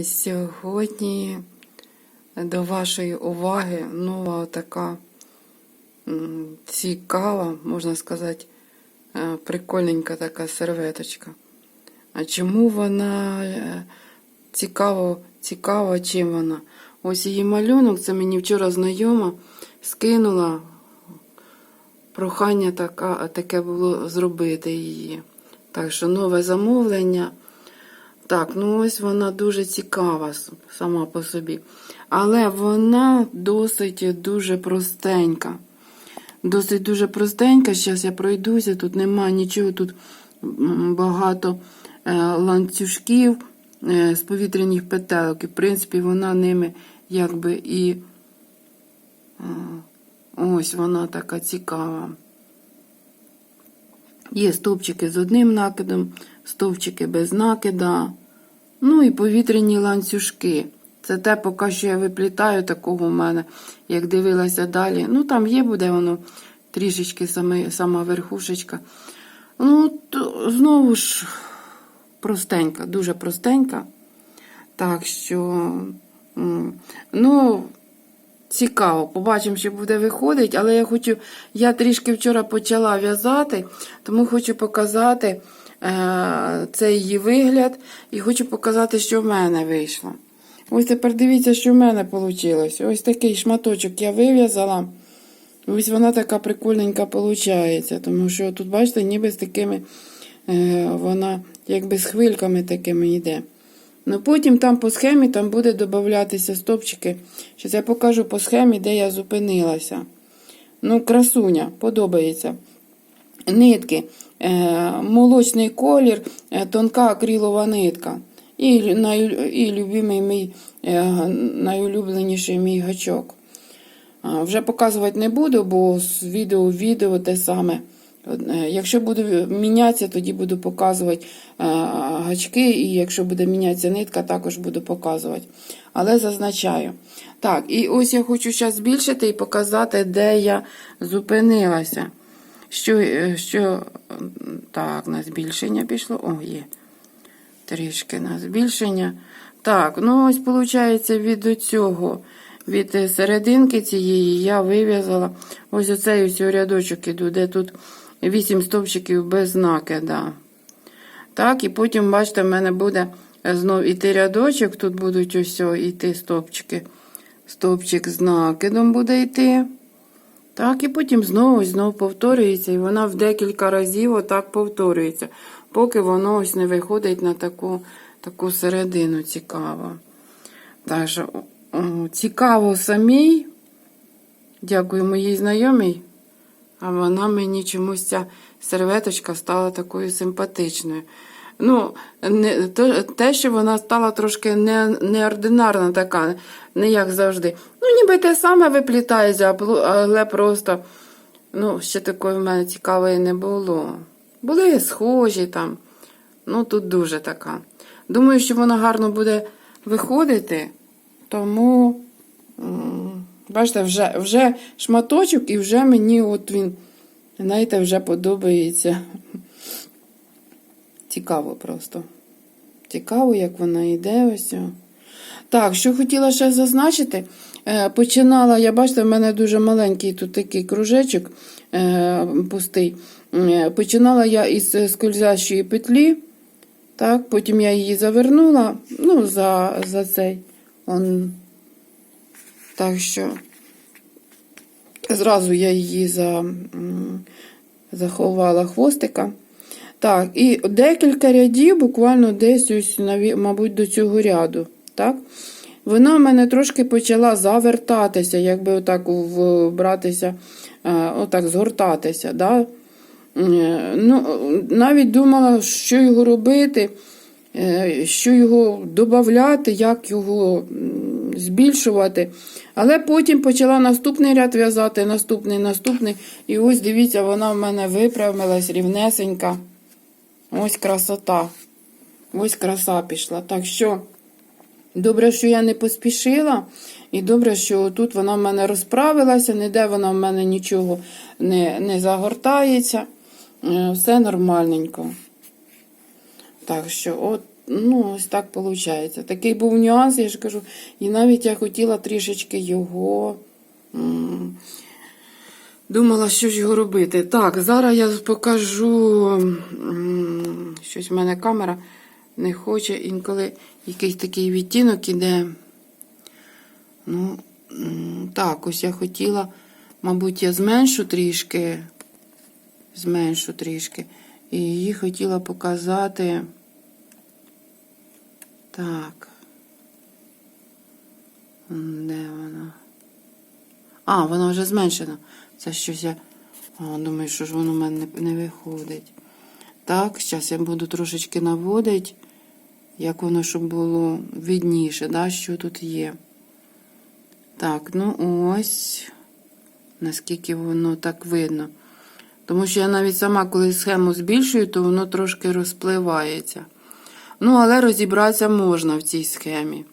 Сьогодні до вашої уваги нова така цікава, можна сказати, е, прикольненька така серветочка. А чому вона е, цікаво, цікава, чим вона? Ось її малюнок, це мені вчора знайома, скинула. Прохання така, таке було зробити її. Так що нове замовлення. Так, ну ось вона дуже цікава сама по собі. Але вона досить дуже простенька. Досить дуже простенька. Зараз я пройдуся, тут немає нічого, тут багато е, ланцюжків е, з повітряних петелок. І, в принципі, вона ними якби і ось вона така цікава. Є стовпчики з одним накидом, стовпчики без накида. Ну і повітряні ланцюжки. Це те, поки що я виплітаю такого в мене, як дивилася далі. Ну, там є, буде воно трішечки саме, сама верхушечка. Ну, то, знову ж, простенька, дуже простенька. Так що, ну, Цікаво, побачимо, що буде виходить, але я хочу, я трішки вчора почала в'язати, тому хочу показати цей її вигляд і хочу показати, що в мене вийшло. Ось тепер дивіться, що в мене вийшло. Ось такий шматочок я вив'язала. Ось вона така прикольненька виходить, тому що тут, бачите, ніби з такими, е, вона якби з хвильками такими йде. Ну потім там по схемі там буде додатися стопчики. Зараз я покажу по схемі, де я зупинилася. Ну, красуня, подобається. Нитки, е, молочний колір, е, тонка акрилова нитка. І, і любимий мій, е, найулюбленіший мій гачок. Вже показувати не буду, бо з відео в відео те саме. Е, Якщо буду мінятися, тоді буду показувати е, гачки, і якщо буде мінятися нитка, також буду показувати. Але зазначаю. Так, і ось я хочу зараз збільшити і показати, де я зупинилася. Що, е, що так, на збільшення пішло. О, є. Трішки на збільшення. Так, ну ось, виходить, від цього, від е, серединки цієї я вив'язала ось оцей ось рядочок іду, де тут 8 стовпчиків без накида. Так, і потім, бачите, в мене буде знов іти рядочок, тут будуть ось іти стовпчики. Стовпчик з накидом буде йти. Так, і потім знову знову повторюється, і вона в декілька разів отак повторюється, поки воно ось не виходить на таку, таку середину цікаво. Так що, цікаво самій. Дякую моїй знайомій. А вона мені чомусь ця серветочка стала такою симпатичною. Ну, не, то, те, що вона стала трошки не, неординарна така, не як завжди. Ну, ніби те саме виплітається, але просто ну, ще такої в мене цікавої не було. Були схожі там. Ну, тут дуже така. Думаю, що вона гарно буде виходити, тому. Бачите, вже вже шматочок, і вже мені от він, знаєте, вже подобається. Цікаво просто. Цікаво, як вона йде ось. Так, що хотіла ще зазначити, починала, я бачите, в мене дуже маленький тут такий кружечок пустий. Починала я із скользящої петлі. Так, Потім я її завернула, ну, за за цей. Он. Так що зразу я її за, заховала хвостика. Так, і декілька рядів, буквально десь, ось, мабуть, до цього ряду. Так? Вона в мене трошки почала завертатися, якби отак вбратися, отак згортатися. Да? Ну, Навіть думала, що його робити, що його додати, як його збільшувати. Але потім почала наступний ряд в'язати, наступний, наступний. І ось, дивіться, вона в мене виправилась рівнесенька. Ось красота. Ось краса пішла. Так що, добре, що я не поспішила. І добре, що тут вона в мене розправилася, ніде вона в мене нічого не, не загортається. Все нормальненько. Так що, от ну, ось так виходить. Такий був нюанс, я ж кажу, і навіть я хотіла трішечки його. Думала, що ж його робити. Так, зараз я покажу. Щось в мене камера не хоче. Інколи якийсь такий відтінок іде. Ну, так, ось я хотіла, мабуть, я зменшу трішки. Зменшу трішки. І її хотіла показати. Так. Де вона? А, воно вже зменшено. Це щось я. Думаю, що ж воно в мене не, не виходить. Так, зараз я буду трошечки наводити, як воно, щоб було видніше, да, що тут є. Так, ну ось, наскільки воно так видно. Тому що я навіть сама, коли схему збільшую, то воно трошки розпливається. Ну, але розібратися можна в цій схемі.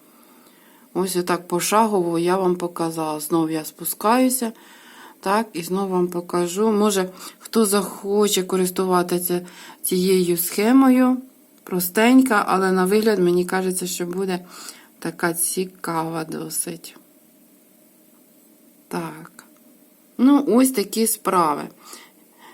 Ось отак пошагово я вам показала. Знову я спускаюся. Так, і знову вам покажу. Може, хто захоче користуватися цією схемою. Простенька, але на вигляд, мені кажеться, що буде така цікава досить. Так. Ну, ось такі справи.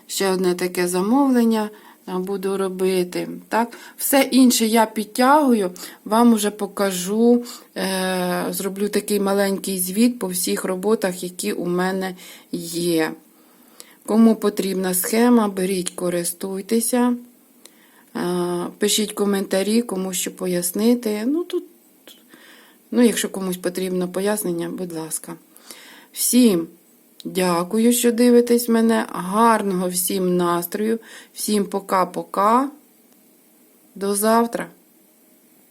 Ще одне таке замовлення буду робити. Так? Все інше я підтягую, вам уже покажу, е, зроблю такий маленький звіт по всіх роботах, які у мене є. Кому потрібна схема, беріть, користуйтеся. Е, Пишіть коментарі, кому що пояснити. Ну, тут, ну, якщо комусь потрібно пояснення, будь ласка. Всім дякую, що дивитесь мене. Гарного всім настрою. Всім пока-пока. До завтра.